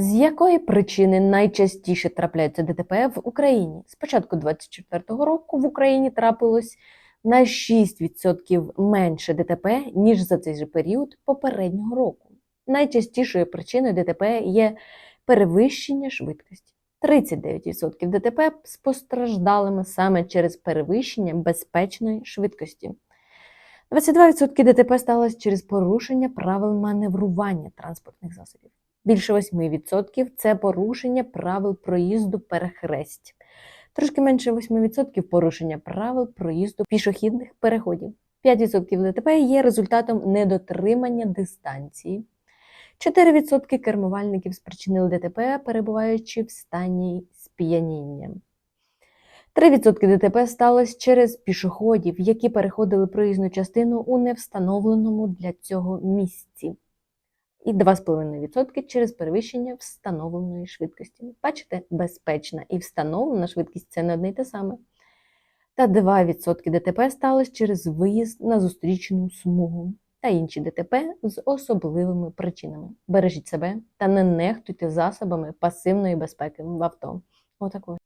З якої причини найчастіше трапляються ДТП в Україні? З початку 2024 року в Україні трапилось на 6% менше ДТП, ніж за цей же період попереднього року. Найчастішою причиною ДТП є перевищення швидкості. 39% ДТП з постраждалими саме через перевищення безпечної швидкості. 22% ДТП сталося через порушення правил маневрування транспортних засобів. Більше 8% це порушення правил проїзду перехресть. Трошки менше 8% порушення правил проїзду пішохідних переходів. 5% ДТП є результатом недотримання дистанції. 4% кермувальників спричинили ДТП, перебуваючи в стані сп'яніння. 3% ДТП сталося через пішоходів, які переходили проїзну частину у невстановленому для цього місці. І 2,5% через перевищення встановленої швидкості. Бачите, безпечна і встановлена швидкість це не одне й те саме. Та 2% ДТП сталося через виїзд на зустрічну смугу та інші ДТП з особливими причинами. Бережіть себе та не нехтуйте засобами пасивної безпеки в авто. Отакої.